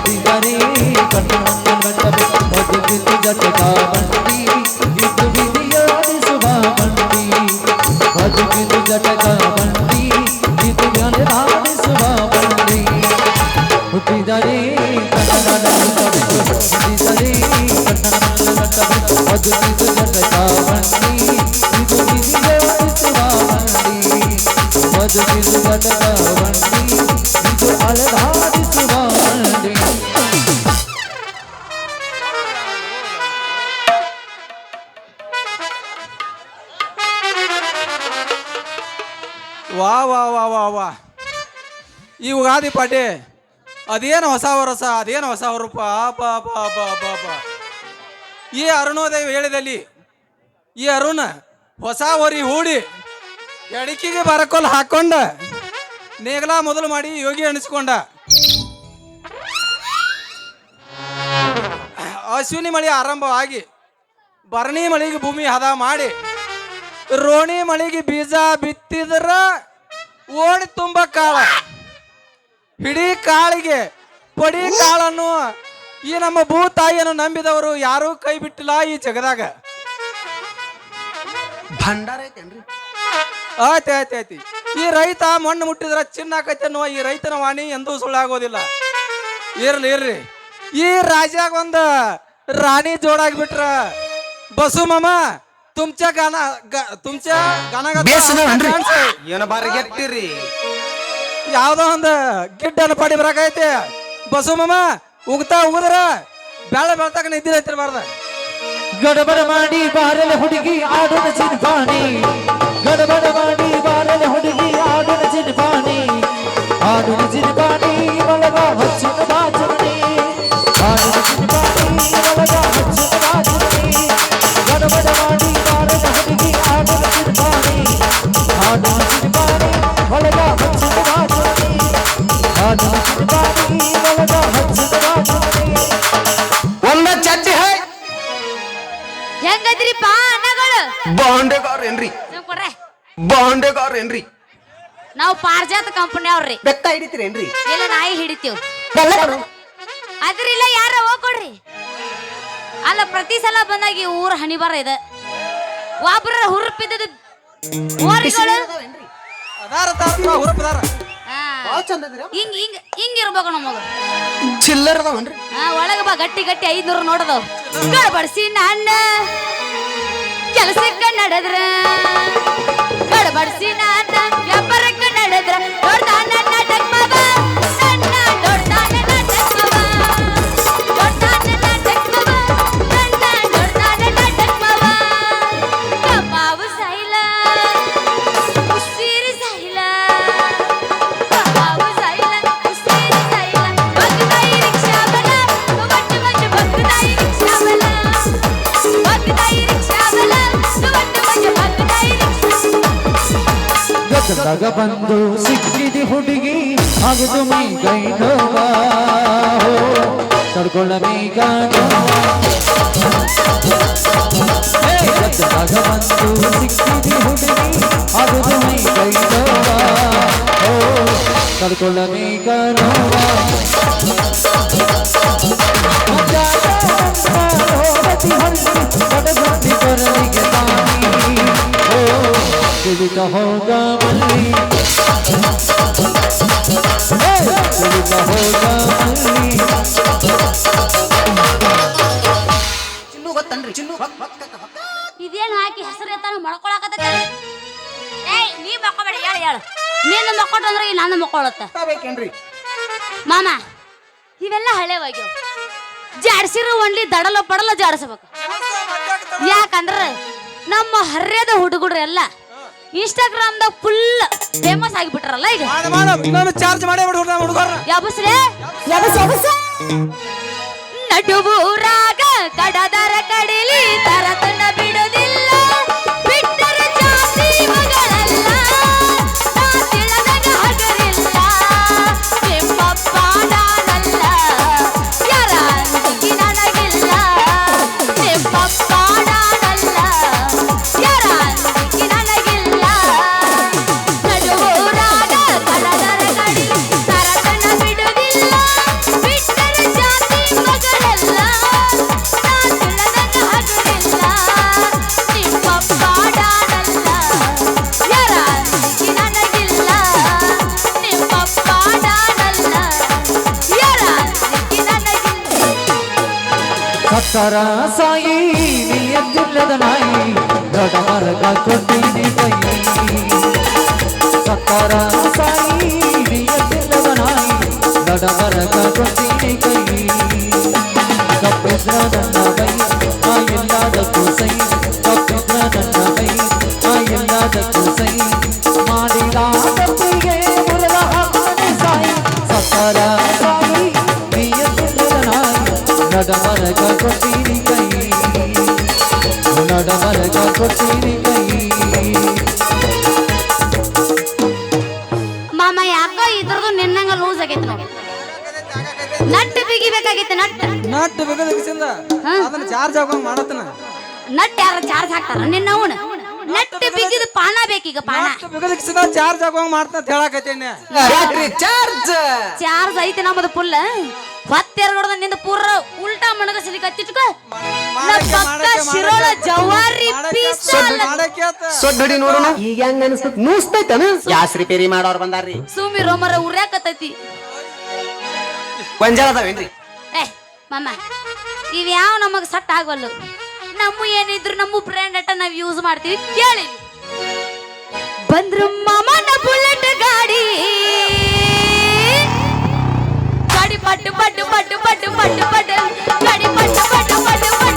अधिकारी बना ಪಾಟಿ ಅದೇನು ಹೊಸ ವರಸ, ಅದೇನು ಹೊಸ ರೂಪ ಬಾ ಬಾ ಬಾ ಬಾ ಬಾ ಈ ಅರುಣೋದಯ ಹೇಳಿದಲ್ಲಿ, ಈ ಅರುಣ ಹೊಸ ಹೊರಿ ಹೂಡಿ ಎಡಕಿಗೆ ಬರಕೊಲ್ ಹಾಕೊಂಡ, ನೇಗಲ ಮೊದಲು ಮಾಡಿ ಯೋಗಿ ಅನಿಸ್ಕೊಂಡ ಅಶ್ವಿನಿ ಮಳೆ ಆರಂಭವಾಗಿ ಭರಣಿ ಮಳಿಗೆ ಭೂಮಿ ಹದ ಮಾಡಿ, ರೋಣಿ ಮಳಿಗೆ ಬೀಜ ಬಿತ್ತಿದ್ರ ಓಡಿ ತುಂಬ ಕಾಳ ಹಿಡೀ ಕಾಳಿಗೆ ಪಡಿ ಕಾಳನ್ನು ಈ ನಮ್ಮ ಭೂತಾಯಿಯನ್ನು ನಂಬಿದವರು ಯಾರೂ ಕೈ ಬಿಟ್ಟಿಲ್ಲ ಈ ಜಗದಾಗ. ಭಂಡಾರ ಐತೇನ್ರಿ? ಆಯ್ತು ಆಯ್ತು ಆಯ್ತು. ಈ ರೈತ ಮಣ್ಣು ಮುಟ್ಟಿದ್ರ ಚಿನ್ನ ಆಕೈತೆ ಅನ್ನುವ ಈ ರೈತನ ವಾಣಿ ಎಂದೂ ಸುಳ್ಳಾಗೋದಿಲ್ಲ. ಇರ್ಲಿ ಇರ್ರಿ ಈ ರಾಜ್ಯಾಗ ಒಂದ ರಾಣಿ ಜೋಡಾಗ್ಬಿಟ್ರ. ಬಸು ಮಾಮ ತುಮ್ಚ ಗಾನ ಗ- ತುಮ್ಚ ಗಾನ ಏನ ಬಾರಿ ಗೆಟ್ಟಿರಿ? ಯಾವ್ದೋ ಒಂದು ಗಿಡ್ಡನ್ನು ಪಡಿ ಬರಾಕೈತಿ. ಬಸು ಮಾಮ, ಉಗ್ತಾ ಉಗಿದ್ರ ಬೆಳ ಬೆಳ್ತಾಕ ನಿದ್ದೆ ಹತ್ತಿರಬಾರ್ದ ಗಡಬಡ ಮಾಡಿ ಬಾರಲೆ ಹುಡುಗಿ ಆಡೋಣ ಚಿನ್ಪಾಣಿ. ಗಡಬಡ ಮಾಡಿ ಬಾರಲೆ ಹುಡುಗಿ ಆಡೋಣ ಚಿನ್ಪಾಣಿ. ಆಡೋಣ ಚಿನ್ಪಾಣಿ, ಒಳಗ ಹಚ್ಚಿನ ಹೆಂಗದ್ರಿಪ್ಪ ಪಾನಗಳು ಬಾಂಡೆಗಾರ ಏನ್ರಿ ಕೊಡ್ರೆ. ಬಾಂಡೆಗಾರ ಏನ್ರಿ ನಾವು ಪಾರ್ಜಾತ ಕಂಪನಿ ಅವ್ರಿ. ಬೆಕ್ಕ ಹಿಡಿತೀರೇನ್ರಿ? ಇಲ್ಲ ನಾಯಿ ಹಿಡಿತೀವ್. ಅದ್ರಿಲ್ಲ ಯಾರ ಹೋಗ್ಕೊಡ್ರಿ ಅಲ್ಲ ಪ್ರತಿ ಸಲ ಬಂದಾಗ ಈ ಊರ ಹಣಿಬಾರ ಇದೆ. ಒಬ್ಬರ ಹುರುಪಿದ್ದದು ಅದಾರ ಹುರುಪದಾರ ಹಾ. ಭಾಳ ಚಂದ ಅದಿರ ಹಿಂಗ್ ಹಿಂಗ್ ಹಿಂಗ್ ಇರ್ಬೇಕು ನಮಗ ಚಿಲ್ಲರ್ ಅದಾವನ್ರಿ ಹಾ ಒಳಗ ಬಾ ಗಟ್ಟಿ ಗಟ್ಟಿ ಐದ್ನೂರು ನೋಡದವ್ ಗಡಬಡಿಸಿ ನನ್ನ ಕೆಲಸಕ್ಕ ನಡೆದ್ರ ಗಡಬಡಿಸಿ ನನ್ನ ವ್ಯಾಪಾರಕ್ಕ ನಡೆದ್ರ ದೊಡ್ಡದಾನ ನಾಟಕ ಮಾವ ನನ್ನ ಗದಗ ಬಂದು ಸಿಕ್ಕಿದಿ ಹುಡುಗಿ. ಆಗುದು ಮೈ ಗೈನೋವ ತಡ್ಕೊಳ್ಳ ಮೈ ಹೋಗ ಮಲ್ಲಿ ಹೇ, ತಿಳಿತ ಹೋಗ ಮಲ್ಲಿ ಚಿನ್ನು ಗೊತ್ತನ್ರಿ ಚಿನ್ನು. ಇದೇನು ಹಾಕಿ ಹೆಸರು ಎತ್ತಾನ ಮಳ್ಕೊಳಕತ್ತ ಏಯ್ ನೀ ಮಕ್ಕೋಬೇಡ ಹೇಳು ಹೇಳು. ನೀನು ಮಕ್ಕೊಟ್ಟಂದ್ರೆ ಈ ನಾನು ಮಕ್ಕೊಳತ್ತ. ಬೇಕೇನ್ರಿ ಮಾಮ ಇವೆಲ್ಲ ಹಳೆವಾಗ್ಯವ. ಜಾಡ್ಸಿರೋ ಒಂದ್ಲಿ ದಡಲ ಪಡಲ ಜಾಡಿಸ್ಬೇಕು. ಯಾಕಂದ್ರೆ ನಮ್ಮ ಹರ್ಯದ ಹುಡುಗರು ಎಲ್ಲ ಇನ್ಸ್ಟಾಗ್ರಾಮ್ದಾಗ ಫುಲ್ ಫೇಮಸ್ ಆಗಿಬಿಟ್ರಲ್ಲ ಈಗ. ಮಾಡ ಮಾಡ. ನಾನು ಚಾರ್ಜ್ ಮಾಡೇ ಬಿಡು ಹುಡುಗರ ಯಾಬಸ್ರೆ ರಾಗ ಕಡದರ ಕಡಿಲಿ ಸತ್ತರ ಸಾಯಿ ನಿಯತ್ತಿಲ್ಲದ ನಾಯಿ ದೊಡ್ಡ ಮರಗ ಕೊಟ್ಟಿನಿ ಕೈ ಸತ್ತರ ಸಾಯಿ ನಿಯತ್ತಿಲ್ಲದ ನಾಯಿ ದೊಡ್ಡ ಮರಗ ಕೊಟ್ಟಿನಿ ಕೈ ತಪ್ಪಿದ್ರ ನನ್ನ ಕೈ ನಡಮರಗ ಕೈ. ಕೈ ನಡಮರಗ ಕೊಟ್ಟಿನಿ ಕೈ. ಮಾಮ ಯಾಕೋ ಇದ್ರದ್ದು ನಿನ್ನಂಗ ಲೂಸ್ ಆಗೈತಿ ನೋಡಿ. Nut ಬಿಗಿಬೇಕಾಗಿತ್ತು nut. ನಟ್ ಬೇಕಾದ ಹಾ. ಅದನ್ನ ಚಾರ್ಜ್ ಹಾಕೊಂಡ್ ಮಾಡತ್ತನ. ನಟ್ ಯಾರ ಚಾರ್ಜ್ ಹಾಕ್ತಾರ? ನಿನ್ನ ಅವನು. ನಟ್ ಬಿಗಿದ ಪಾನ ಬೇಕೀಗ ಪಾನ ನಟ್ ಬೇಕಾದ ಚಾರ್ಜ್ ಹಾಕೊಂಡ್ ಮಾಡ್ತಾ ಅಂತ ಹೇಳಕತ್ತೇನೆ. ಚಾರ್ಜ್ ಚಾರ್ಜ್ ಐತೆ ನಮ್ಮದು ಫುಲ್ ಹೊತ್ತೆರಗಡದ ನಿಂದ ಪೂರ ಉಲ್ಟಾ ಮಣಗ ಸಿಲಿಕತ್ತಿಟ್ಕೋ ಶಿರೋಳ. ಜವಾರಿ ಮಾಡಕ್ಕೆ ಪೀಸ್ ಆತ, ಅಲ್ಲ. ಮಾಡಕ್ಕೆ ಆತ. ಸೊಡ್ಡಿ ನೋಡೋಣ. ಈಗ ಹೆಂಗ ಅನಿಸ್ತದ ನೂಸ್ತೈತನ ಗ್ಯಾಸ್ ರಿಪೇರಿ ಮಾಡೋರ್ ಬಂದಾರ್ರಿ. ಸುಮಿ ರೋಮರ ಉರ್ಯಾಕತ್ತೈತಿ. ಗೊಂಜಾಳ ಅದಾವೇನ್ರಿ? ಏ ಮಮ್ಮ ಇವ್ ಯಾವ ನಮಗ್ ಸಟ್ ಆಗೋಲ್ಲು ನಮ್ಮ ಏನಿದ್ರು ನಮ್ಮ ಬ್ರ್ಯಾಂಡ್ ಅಟ್ಟ ನಾವ್ ಯೂಸ್ ಮಾಡ್ತೀವಿ ಕೇಳಿ. ಬಂದ್ರು ಮಾಮನ ಬುಲೆಟ್ ಗಾಡಿ. பட்டு பட்டு பட்டு பட்டு பட்டு பட்டு. பட்டு பட்டு பட்டு.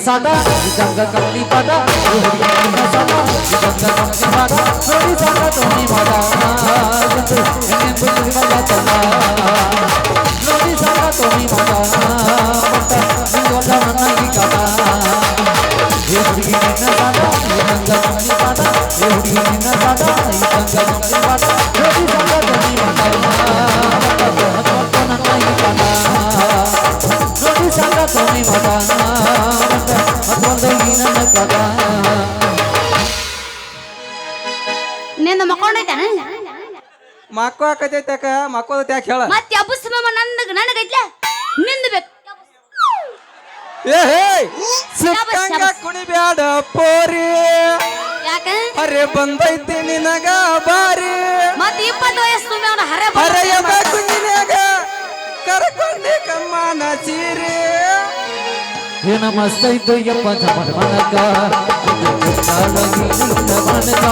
ಹುಡುಗಿ ನಿನ್ನ ಸಾಟ ಇದಂಗ ಕಮ್ಮಿ ಪದ ಏ ಹುಡುಗಿ ನಿನ್ನ ಸಾಟ ಇದಂಗ ಕಮ್ಮಿ ಪದ ನೋಡಿ ಸಾಕ ತೋನಿ ಮದ ಎಣ್ಣೆ ಬುದ್ಧಿ ಮಲ್ಲ ಚಲ್ಲ ನೋಡಿ ಸಾಕ ನಿಂದ ಮಕ್ಕೊಂಡೈತಾನ ಮಕ್ಕಳು ಹಾಕತೈತಕ ಮಕ್ಕಳು ಯಾಕೆ ಹೇಳ? ಮತ್ತೆ ಅಬ್ಬಸ್ ಮಾಮ ನಂದ ನನಗೈತ್ಲ? ನಿಂದ ಬೇಕು ಏ ಹೇ ಸುಕ್ಕಂಗ ಕುಣಿಬ್ಯಾಡ ಪೋರಿ. ಯಾಕ? ಅರೆ ಬಂದೈತಿ ನಿನಗ ಬಾರಿ. ಮತ್ತೆ ಇಪ್ಪತ್ತು ವಯಸ್ಸು ತುಂಬಿ ಅವನ ಹರೆ ಅರೆಯ ಕುಂಜಿನ್ಯಾಗ ಕರ್ಕೊಂಡಿ ಕಮ್ಮನ ಚೀರಿ ಏನ ಮಸ್ತೈತು ಯಪ್ಪ ಜಮನ್ ಮನಕ ಮನಕ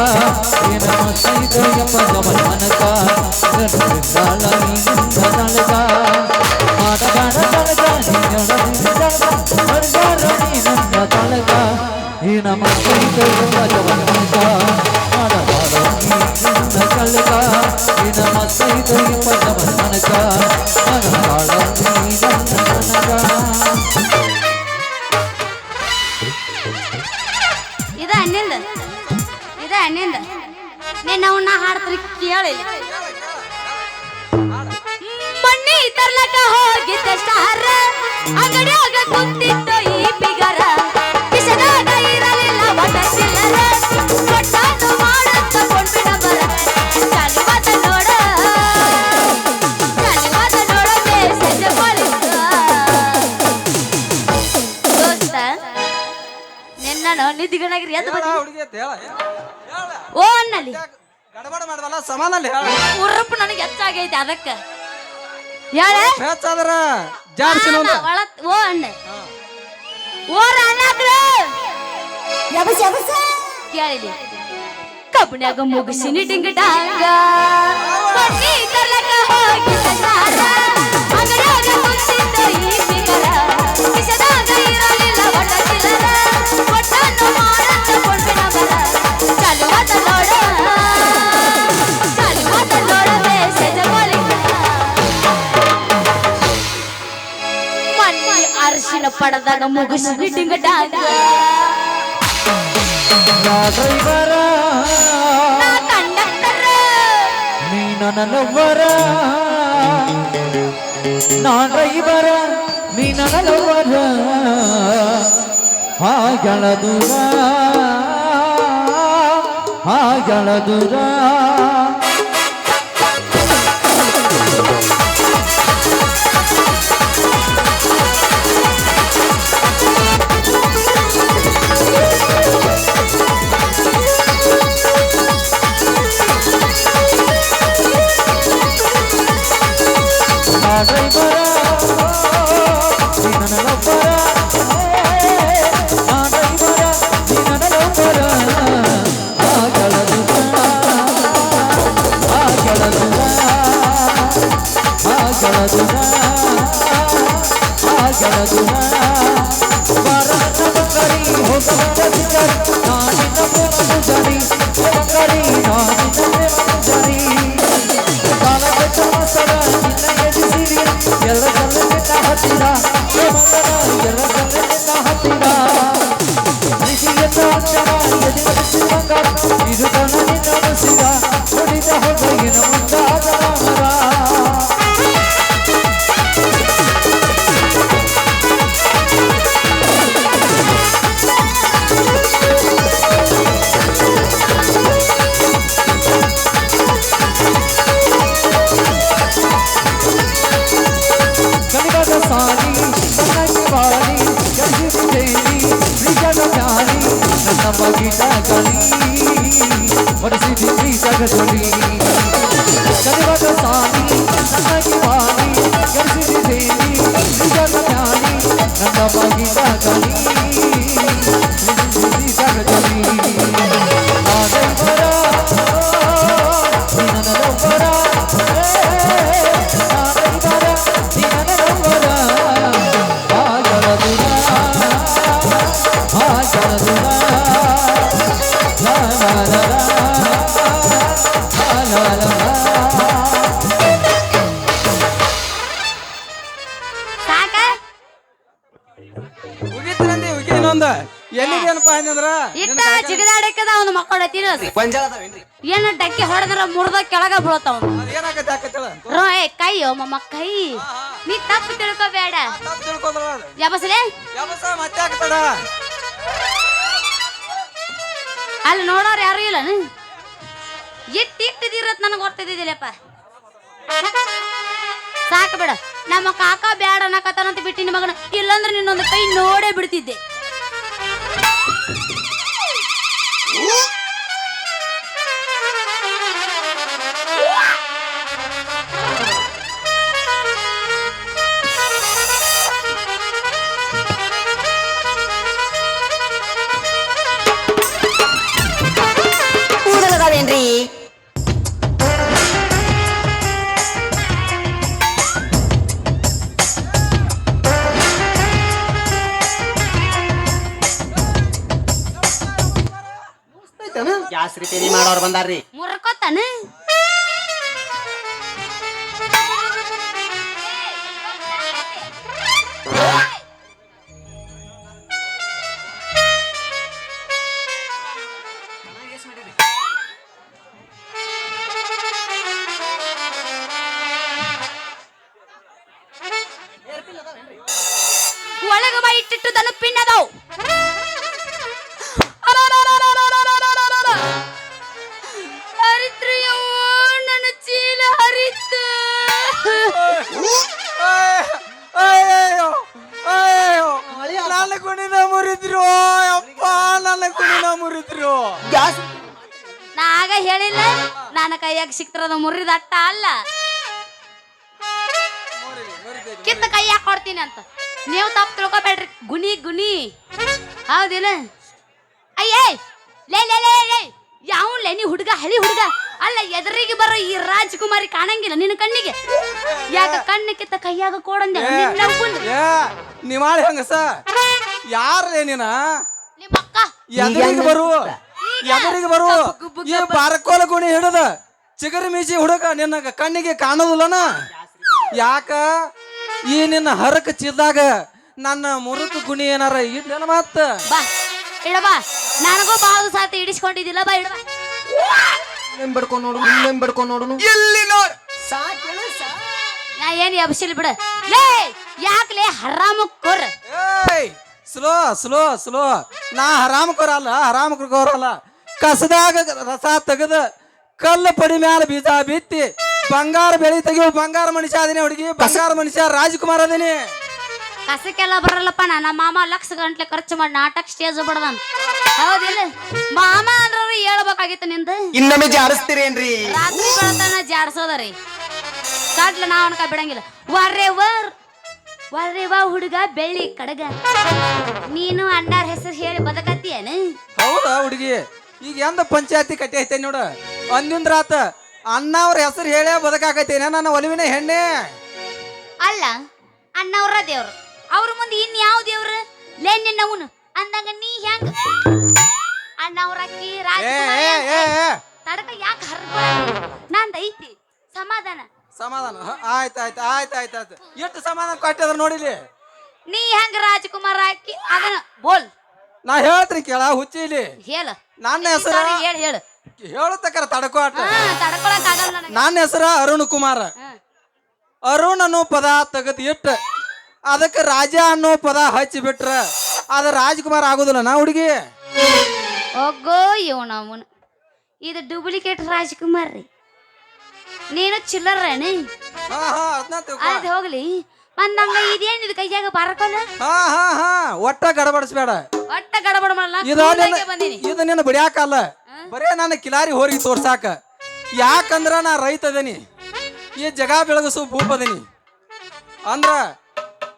ಏನ ಮಸ್ತೈತು ಯಪ್ಪ ಜಮನ್ ಮನಕ ನನಕ ಮಾಡಬೇಡ ತಳಕ ನನ್ನ ತಳಕ ಏನ ಮಸ್ತೈತು ಯಪ್ಪ ಜಮನ್ ಮನಕ ಮಾಡಬೇಡ ನನ್ನ ಕಳಕ ಏನ ಇದೆ ಹಣ್ಣಿಂದ ನೀನ್ ಅವನ್ನ ಹಾಡ್ತಾರೆ ಕೇಳಿ. ಮಣ್ಣಿ ತರ್ಲಕ ಹೋಗಿದ್ದ ಸ್ಟಾರ ಅಂಗಡಿಯಾಗ ಕುಂತಿತ್ತು ಈ ಬಿಗರ. ನಿಧಿಗಣಾಗಿರಿ ಎದ್ದು ಬಂದಿ ಹುಡುಗಿ ಅಂತ ಹೇಳ ಓ ಅನ್ನಲ್ಲಿ ಗಡಬಡ ಮಾಡದಲ್ಲ ಸಮಾನಲ್ಲಿ ಹೇಳ. ಉರ್ರಪ್ಪ ನನಗೆ ಹೆಚ್ಚಾಗೈತೆ ಅದಕ್ಕೆ. ಹೇಳ ಹೆಚ್ಚಾದ್ರ ಜಾಡ್ಸಿ ನೋಡ ಒಳ ಓ ಅಣ್ಣ. ಓರ ಅಣ್ಣಾದ್ರ ಕೇಳಿಲಿ. ಕಬ್ಬನ್ಯಾಗ ಮುಗಿಸಿನಿ ಕೊಟ್ಟಿ ತರ್ಲಕ ಹೋಗಿ ಸಂಸಾರ ಅಂಗಡ್ಯಾಗ ಕುಂತಿದ್ದ ಈ ಬಿಗರ ಕಿಶದಾಗ ಇರಲಿಲ್ಲ ಒಟ್ಟ ಪಡೆದಾಗ ಮುಗಿಸಿನಿ ಡಿಂಗಡಾಂಗ ನಾ ಡ್ರೈವರ ನಾ ಕಂಡಕ್ಟರ್. ನೀ ನನ್ನ ಲವ್ವರ ನಾ ಡ್ರೈವರ ನೀನಗಲವರ ಹಾಗಳ ದೂರ ಹಾಗಳ ದೂರ. ಬೀಳತಾವ ಏನಾಗತ್ತೆ ರೋ ಏ ಕೈ ಓ ಮಮ್ಮ ಕೈ. ನೀ ತಪ್ಪು ತಿಳ್ಕೊಬೇಡ. ತಪ್ಪು ತಿಳ್ಕೊಂಡ್ರ ಯಬಸಲೆ ಮತ್ತೆ ಅಲ್ಲಿ ನೋಡೋರು ಯಾರು ಇಲ್ಲ ಇಟ್ಟು ಇಟ್ಟಿದಿರತ್ ನನಗೆ ಗೊತ್ತಿದ್ದಿಲ್ಲಪ್ಪ ಸಾಕು ಬಿಡ. ನಮ್ಮ ಕಾಕ ಬ್ಯಾಡ ಅನ್ನಕತ್ತಾನಂತ ಬಿಟ್ಟಿನ ಮಗನ. ಇಲ್ಲಂದ್ರೆ ನಿನ್ನೊಂದು ಕೈ ನೋಡೇ ಬಿಡ್ತಿದ್ದೆ. ಗ್ಯಾಸ್ ರಿಪೇರಿ ಮಾಡೋರು ಬಂದಾರ್ರಿ ಮುರ್ಕೋತಾನ ಗ್ಯಾಸ್ ನಾ ಆಗ ಹೇಳಿಲ್ಲ. ನನ್ನ ಕೈಯಾಗ ಸಿಕ್ತಿರೋದು ಮುರಿದ ಅಟ್ಟ ಅಲ್ಲ. ಕಿತ್ತ ಕೈಯಾಗ ಕೊಡ್ತೀನಿ ಅಂತ. ನೀವು ತಪ್ಪು ತಿಳ್ಕೊಬೇಡ್ರಿ. ಗುನಿ ಗುನಿ ಹೌದಿಲ್ಲ ಅಯ್ಯೇ ಲೇ ಲೇ ಲೇ ಲೇ. ಯಾವನ್ಲೇ ನೀ ಹುಡುಗ ಹಳಿ ಹುಡುಗ. ಅಲ್ಲ ಎದುರಿಗೆ ಬರೋ ಈ ರಾಜಕುಮಾರಿ ಕಾಣಂಗಿಲ್ಲ ನಿನ್ನ ಕಣ್ಣಿಗೆ. ಯಾಕ ಕಣ್ಣು ಕಿತ್ತ ಕೈಯಾಗ ಕೊಡಂದೆ ನಿನ್ನ ನಿಮಾಳಿ ಹಂಗಸ? ಯಾರೇ ನೀನ? ನಿಮ್ಮ ಅಕ್ಕ. ಎದುರಿಗೆ ಬರು. ಎದುರಿಗೆ ಬರು. ಈ ಬಾರಕೋಲ ಗುಣಿ ಹಿಡದ ಚಿಗರಿ ಮೀಸಿ ಹುಡುಕ ನಿನ್ನ ಕಣ್ಣಿಗೆ ಕಾಣೋದಿಲ್ಲನ? ಯಾಕ? ಈ ನಿನ್ನ ಹರಕ ಚಿದ್ದಾಗ ನನ್ನ ಮುರುಕು ಗುಣಿ ಏನಾರ ಇಡ್ಲೇನ ಮತ್ತ? ಬಾ ಇಡಬಾ ನನಗೂ ಬಾವು ಸಾತಿ ಇಡಿಸ್ಕೊಂಡಿದ್ದಿಲ್ಲ ಬಾ ಇಡಬಾ ಬಡ್ಕೊಂಡ್ ನೋಡು ಬಡ್ಕೊಂಡ್ ನೋಡುನು. ಇಲ್ಲಿ ನೋಡ್? ನಾ ನಾ ಏನ್ ಎಬ್ಸಿಲ್ ಬಿಡ. ಲೇ ಯಾಕ್ಲೆ ಹರಾಮ ಕೊರ್? ಏಯ್ ಸ್ಲೋ ಸ್ಲೋ ಸ್ಲೋ. ನಾ ಹರಾಮ್ ಅಲ್ಲ ಹರಾಮ್ ಕೊರಲ್ಲ ಕಸದಾಗ ರಸ ತೆಗೆದ ಕಲ್ಲು ಪಡಿ ಮ್ಯಾಲ ಬೀಜ ಬಿತ್ತಿ ಬಂಗಾರ ಬೆಳಿ ತೆಗಿಯೋ ಬಂಗಾರ ಮನುಷ್ಯ ಅದೇನೆ ಹುಡುಗಿ ಬಂಗಾರ ಮನುಷ್ಯ ರಾಜ್ಕುಮಾರ್ ಅದೇನೆ. ಕಸಕ್ಕೆಲ್ಲ ಬರಲ್ಲಪ್ಪ ನಾ ನಮ್ಮ ಮಾಮ ಲಕ್ಷ ಗಂಟ್ಲೆ ಖರ್ಚು ಮಾಡಿ ನಾಟಕ ಸ್ಟೇಜ್ ಬಡದನ್. ಹೌದಿಲ್ಲ? ಮಾಮ ಅಂದ್ರ ಹೇಳ್ಬೇಕಾಗಿತ್ತು ನಿಂದು. ಇನ್ನೊಮ್ಮೆ ಜಾರಿಸ್ತೀರೇನ್ರಿ? ರಾತ್ರಿ ಬೆಳತನ ರೀ ಕಡ್ಲ ನಾ ಅನ್ಕ ಬಿಡಂಗಿಲ್ಲ. ವರ್ರೆ ವರ್. ವರ್ರೆ ವಾ ಹುಡುಗ ಬೆಳ್ಳಿ ಕಡಗ. ನೀನು ಅಣ್ಣಾರ ಹೆಸರು ಹೇಳಿ ಬದಕತ್ತೀಯೇನು? ಹೌದಾ ಹುಡುಗಿ? ಈಗ ಎಂದ ಪಂಚಾಯತಿ ಕಟ್ಟಿ ಐತೆ ನೋಡು? ಅಂದಿನ ರಾತ ಅಣ್ಣ ಅವ್ರ ಹೆಸರು ಹೇಳೇ ಬದುಕಾಕೈತೇನೆ ನನ್ನ ಒಲಿವಿನ ಹೆಣ್ಣೆ? ಅಲ್ಲ ಅಣ್ಣವ್ರ ದೇವ್ರು. ಅವ್ರ ಮುಂದೆ ಇನ್ ಯಾವ ದೇವ್ರು? ಲೇ ನಿನ್ನವನು ಅಂದಂಗ ನೀ ಹೆಂಗ? ಅಣ್ಣವ್ರ ಅಕ್ಕಿ ರಾಜ ತಡಕ ಯಾಕೆ ಹರ್ಬ ನಂದ ಐತಿ ಸಮಾಧಾನ. ಸಮಾಧಾನ. ಆಯ್ತು ಆಯ್ತು ಆಯ್ತು ಆಯ್ತು ಆಯ್ತ್. ಎಷ್ಟು ಸಮಾಧಾನ ಕೊಟ್ಟಿದ್ರ ನೋಡಿಲಿ? ನೀ ಹೆಂಗ ರಾಜಕುಮಾರ್ ಹಾಕಿ ಅದನ್ನ ಬೋಲ್. ನಾ ಹೇಳ್ತೀನಿ ಕೇಳ ಹುಚ್ಚಿ ಇಲ್ಲಿ ಹೇಳ. ನನ್ನ ಹೆಸರು ಹೇಳು ಹೇಳು. ಹೇಳತಕ್ಕರ ತಡಕೋ ಆಟ. ಹಾ ತಡ್ಕೊಳಕ್ ಆಗಲ್ಲ ನನಗೆ. ನನ್ನ ಹೆಸರು ಅರುಣ್ ಕುಮಾರ್. ಅರುಣ್ ಅನ್ನೋ ಪದ ತೆಗೆದು ಇಟ್ಟು. ಅದಕ್ಕೆ ರಾಜ ಅನ್ನೋ ಪದ ಹಚ್ಚಿ ಬಿಟ್ರ. ಅದ ರಾಜ್ಕುಮಾರ್ ಆಗುದಿಲ್ಲ ನಾ ಹುಡುಗಿ. ಒಗ್ಗೋ ಇವನ ಅವನು ಇದು ಡೂಪ್ಲಿಕೇಟ್ ರಾಜ್ಕುಮಾರ್ ರೀ ನೀನು ಚಿಲ್ಲರೇನು ಹಾ ಹಾ ಅದ್ನ ತಿಳ್ಕೊ. ಅದು ಹೋಗ್ಲಿ. ಬಂದಂಗ ಇದೇನ್ ಇದು ಕೈಯಾಗ ಬಾರಕೋಲ ಹಾ ಹಾ ಹಾ. ಒಟ್ಟ ಗಡಬಡಿಸ್ಬೇಡ. ಒಟ್ಟ ಗಡಬಡ ಮಾಡಲ್ಲ. ಇದು ನಿನ್ನ ಬಂದೀನಿ. ಇದು ನಿನ್ನ ಬಿಡ್ಯಾಕಲ್ಲ. ಬರೇ ನಾನು ಕಿಲಾರಿ ಹೋರಿಗೆ ತೋರ್ಸಾಕ. ಯಾಕಂದ್ರ ನಾ ರೈತ ಅದೇನಿ. ಈ ಜಗ ಬೆಳಗಿಸು ಭೂಪ ಅದೀನಿ. ಅಂದ್ರ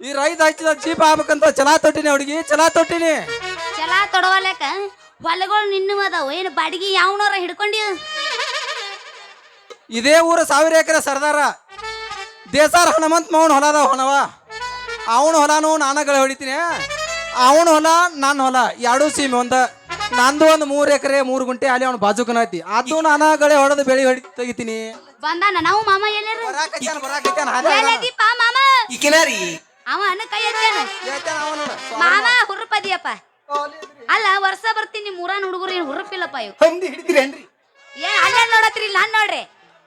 ಈ ರೈತ ಹಚ್ಚಿದ ಜೀಪ ಆಗ್ಬೇಕಂತ ಚಲಾ ತೊಟ್ಟಿನಿ ಹುಡುಗಿ ಚಲಾ ತೊಟ್ಟಿನಿ. ಚಲ ತೊಡವಲ್ಯಾಕ ಹೊಲಗಳು ನಿನ್ನ ಅದಾವ ಏನು ಬಾಡಿಗೆ ಯಾವನೋರ ಹಿಡ್ಕೊಂಡಿ ಇದೇ ಊರ ಸಾವಿರ ಎಕರೆ ಸರ್ದಾರ. ದೇಸಾರ ಹನುಮಂತ ಮೌನ್ ಹೊಲದ ಹೊನವ ಹೊಣವ ಅವನ ಹೊಲನು ನಾನಗಳ ಹೊಡಿತೀನಿ. ಅವನ ಹೊಲ ನನ್ನ ಹೊಲ ಎರಡು ಸೀಮೆ ಒಂದ. ನಂದು ಒಂದು ಮೂರು ಎಕರೆ ಮೂರು ಗುಂಟೆ ಅಲ್ಲಿ ಅವ್ನ ಬಾಜುಕನ ಐತಿ. ಅದು ನಾನಗಳೇ ಹೊಡೆದು ಬೆಳಿ ಹೊಡಿ ತೆಗಿತೀನಿ. ಬಂದಾನ ನಾವು ಮಾಮ ಎಲ್ಲಾರು? ಮಾಮ? ಅವ ಅನ್ನ ಕೈ ಎತ್ತೇನ ಹೇಳ್ತಾನ ಅವ ನೋಡು. ಮಾಮ ಹುರುಪದಿಯಪ್ಪ. ಅಲ್ಲ ವರ್ಷ ಬರ್ತೀನಿ ಮೂರಾನ್ ಹುಡುಗರು ಏನು ಹುರುಪಿಲ್ಲಪ್ಪ ಇವ್ ಹಂದಿ ಏನ್ ಅಲ್ಲೇ ನೋಡತ್ರಿ ಇಲ್ಲ ನಾನ್ ನೋಡ್ರಿ.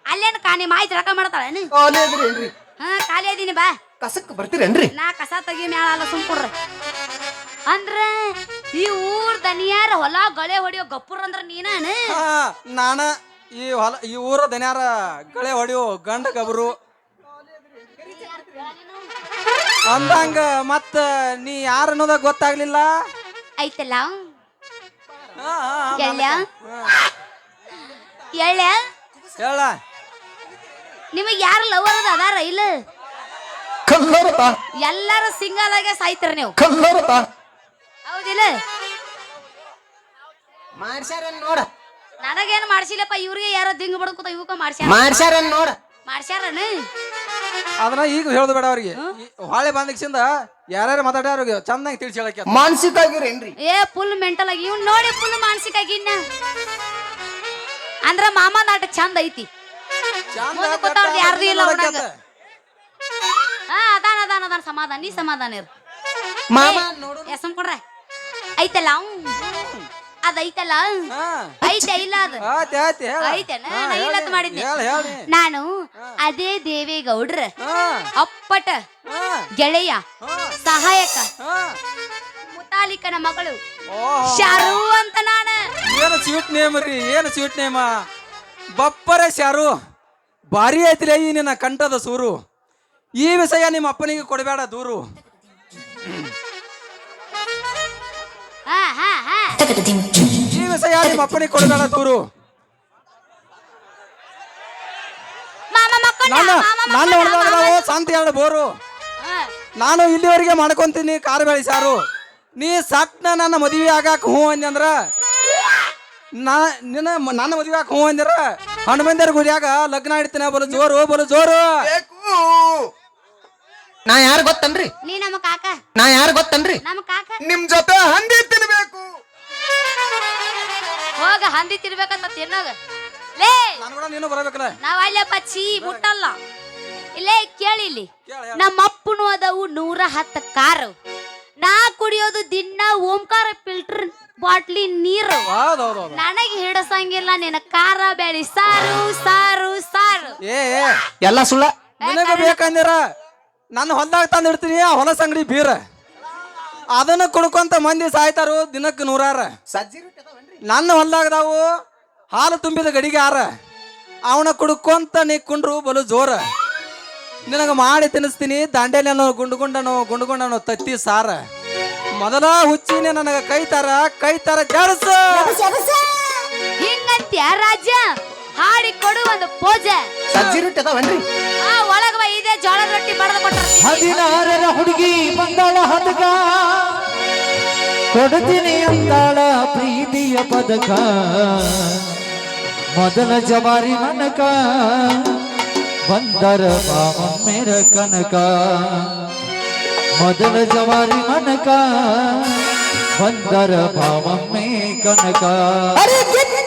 ಅಲ್ಲೇನ್ ಕಾನಿ ಮಾಹಿತಿ ರೊಕ್ಕ ಮಾಡ್ತಾಳೇನು ಖಾಲಿ ಅದ್ರೇನ್ರಿ ಹಾ ಖಾಲಿ ಅದೀನಿ ಬಾ. ಕಸಕ್ ಬರ್ತೀರೇನ್ರಿ ನಾ ಕಸ ತೆಗಿ ಮ್ಯಾಲ ಅಲ್ಲ ಸುಮ್ ಕೊಡ್ರಿ. ಅಂದ್ರ ಈ ಊರ್ ದನಿಯಾರ ಹೊಲ ಗಳೆ ಹೊಡಿಯೋ ಗಪ್ಪುರ್ ಅಂದ್ರ ನೀನಾನ ನಾನ ಈ ಹೊಲ ಈ ಊರ ದನ್ಯಾರ ಗಳೆ ಹೊಡಿಯೋ ಗಂಡ ಗಬರು. ಅಂದಂಗ ಮತ್ತ ನೀ ಯಾರ ಅನ್ನೋದ ಗೊತ್ತಾಗ್ಲಿಲ್ಲ? ಐತಲ್ಲ? ಹಾ, ಹಾ, ಹಾ, ಎಳ್ಯ ಹಾ. ಎಳ್ಯ ಹೇಳ. ನಿಮಗ್ ಯಾರು ಲವರ್ ಅದ ಅದಾರ? ಇಲ್ಲ. ಕಲ್ಲರತ ಎಲ್ಲಾರು ಸಿಂಗಲ್ ಆಗಿ ಸಾಯ್ತಿರ ನೀವು. ಕಲ್ಲರತ ಹೌದಿಲ್ಲ? ಮಾಡ್ಸ್ಯಾರ ನೋಡ. ನನಗೇನು ಮಾಡ್ಸಿಲ್ಲಪ್ಪ ಇವ್ರಿಗೆ ಯಾರೋ ದಿಂಗ್ ಬಡ್ಕೋತ ಇವಕ್ಕ ಮಾಡ್ಸ್ಯಾರ. ಮಾಡ್ಸ್ಯಾರ ನೋಡ. ಮಾಡ್ಸ್ಯಾರನ? ಅದನ್ನ ಈಗ ಹೇಳುದು ಬೇಡ ಅವ್ರಿಗೆ. ಹೊಳೆ ಬಂದಿಕ್ಸಿಂದ ಯಾರ್ಯಾರು ಮಾತಾಡ್ಯಾರ ಅವ್ರಿಗೆ? ಚಂದಾಗಿ ತಿಳಿಸಿ ಹೇಳಕ್ಕೆ ಮಾನಸಿಕ ಆಗಿರೇನ್ರಿ ಏ ಫುಲ್ ಮೆಂಟಲ್ ಆಗಿ. ಇವ್ನು ನೋಡಿ ಫುಲ್ ಮಾನಸಿಕ ಆಗಿನ್ನ ಅಂದ್ರ ಮಾಮ ನಾಟ ಚಂದ ಐತಿ. ಮುಂದೆ ಕೂತವ್ರ್ದು ಯಾರ್ದೂ ಇಲ್ಲ ಅವ್ನಾಗ. ಹಾ ಅದಾನ ಅದಾನ ಅದಾನ ಸಮಾಧಾನ. ನೀ ಸಮಾಧಾನ ಇರು. ಮಾಮ. ನೋಡು ಎಸಮ್ ಕೊಡ್ರ. ಐತಲ್ಲ ಅದೈತಲ್ಲ ಅದ ಐತಲ್ಲ ಹಾ. ಐತೆ ಇಲ್ಲ ಅದು. ಆಯ್ತ್ ಆಯ್ತ್ ಹೇಳ. ಐತೆನ? ಹಾ, ನಾ ಇಲ್ಲತ್ ಮಾಡಿದ್ನಿ. ಹೇಳ ಹೇಳಿ. ನಾನು ಅದೇ ದೇವೇಗೌಡ್ರ. ಹಾ. ಅಪ್ಪಟ ಹಾ. ಗೆಳೆಯ ಸಹಾಯಕ ಹಾ. ಮುತಾಲಿಕನ ಮಗಳು. ಓಹೋ. ಶಾರು ಅಂತ ನಾನು. ಏನು ಸ್ವೀಟ್ ನೇಮ್ ರೀ ಏನು ಸ್ವೀಟ್ ನೇಮ ಬಪ್ಪರೆ ಶಾರು. ಭಾರಿ ಐತಿಲೇ ಈ ನಿನ್ನ ಕಂಠದ ಸೂರು. ಈ ವಿಷಯ ನಿಮ್ಮ ಅಪ್ಪನಿಗೆ ಕೊಡಬೇಡ ದೂರು. ಈ ವಿಷಯ ನಿಮ್ಮ ಅಪ್ಪನಿಗೆ ಕೊಡಬೇಡ ದೂರು. ನನ್ನ ನನ್ನ ಶಾಂತಿ ಎರಡು ಬೋರು. ನಾನು ಇಲ್ಲಿವರೆಗೆ ಮಾಡ್ಕೊಂತೀನಿ ಕಾರ್ ಬೆಳೆಸಾರು ನೀ ಸಟ್ನ ನನ್ನ ಮದುವೆ ಆಗಾಕ ಹ್ಞೂ ಅಂದ್ರ ನಾ ನಿನ್ನ ನನ್ನ ಮದುವೆ ಹಾಕ ಹ್ಞೂ ಅಂದ್ರ? ಗುರಿಯಾಗ ಗುಡಿಯಾಗ ಲಗ್ನ ಇಡ್ತೀನಿ ಬಲು ಜೋರು ಬಲು ಜೋರು. ಬೇಕು. ನಾ ಯಾರು ಗೊತ್ತನ್ರಿ? ನೀ ನಮ್ಮ ಕಾಕ. ನಾ ಯಾರು ಗೊತ್ತನ್ರಿ? ನಮ್ಮ ಕಾಕ. ನಿಮ್ ಜೊತೆ ಹಂದಿ ತಿನ್ಬೇಕು. ಹೋಗ ಹಂದಿ ತಿನ್ಬೇಕಂತ ತಿನ್ನೋಗ ಲೇ! ನಾನು ಕೂಡ ನೀನು ಬರಬೇಕಲ್ಲ? ನಾವ್ ಅಲ್ಲೇ ಪಚ್ಚಿ ಮುಟ್ಟಲ್ಲ. ಇಲ್ಲೇ ಕೇಳಿ ಇಲ್ಲಿ. ನಮ್ಮ ಅಪ್ಪನು ಅದಾವು ನೂರ ಹತ್ತು ಕಾರು. ನಾ ಕುಡಿಯೋದು ದಿನ ಓಂಕಾರ ಫಿಲ್ಟರ್ ಬಾಟ್ಲಿ ನೀರು. ಹೌದೌದು ನನಗೆ ಹಿಡಸಂಗಿಲ್ಲ ನಿನ್ನ ಖಾರ ಬ್ಯಾಳಿ ಸಾರು ಸಾರು ಸಾರು. ಏ ಏ. ಎಲ್ಲ ಸುಳ್ಳ? ನಿನಗ ಬೇಕಂದಿರ ನನ್ನ ಹೊಲ್ದಾಗ ತಂದು ಇಡ್ತೀನಿ ಆ ಹೊಲಸ ಅಂಗಡಿ ಬೀರ. ಅದನ್ನ ಕುಡ್ಕೊಂತ ಮಂದಿ ಸಾಯ್ತಾರು ದಿನಕ್ಕೆ ನೂರಾರ. ನನ್ನ ಹೊಲ್ದಾಗದಾವು ಹಾಲು ತುಂಬಿದ ಗಡಿಗೆ ಆರ. ಅವನ ಕುಡ್ಕೊಂತ ನೀ ಕುಂಡ್ರು ಬಲು ಜೋರ. ನಿನಗೆ ಮಾಡಿ ತಿನ್ನಿಸ್ತೀನಿ ದಾಂಡೇಲಿನೋ ಗುಂಡು ಗುಂಡನೋ ಗುಂಡು ಗುಂಡನೋ ತತ್ತಿ ಸಾರ. ಮೊದಲ ಹುಚ್ಚಿನ ನನಗೆ ಕೈತಾರ ಕೈತಾರ ಜಾಡ್ಸ. ಹಿಂಗಂತ್ಯ ರಾಜ್ಯ ಹಾಡಿ ಕೊಡು ಒಂದು ಪೂಜೆ. ಸಜ್ಜಿ ರೊಟ್ಟಿ ಅದಾವನ್ರಿ ಆ ಒಳಗ ಇದೆ ಜೋಳದ ರೊಟ್ಟಿ ಬಡದ ಕೊಟ್ಟಾರ ಹದಿನಾರರ ಹುಡುಗಿ ಬಂದಾಳ ಹದಕ. ಕೊಡ್ತೀನಿ ಅಂದಾಳ ಪ್ರೀತಿಯ ಪದಕ. ಮೊದಲ ಜವಾರಿ ಮನಕ ಬಂದರ ಮೇರ ಕನಕ. ಮೊದಲ ಜವಾರಿ ಮನಕ ಬಂದರ ಮೇ ಕನಕ ಅರೆ ಗಿಚ್ಚಿ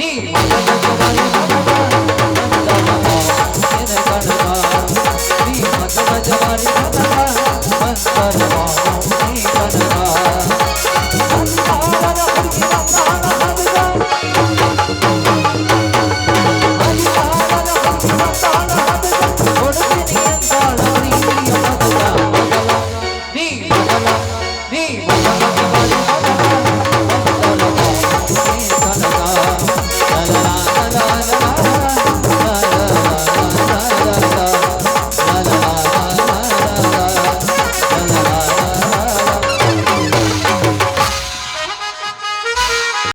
You.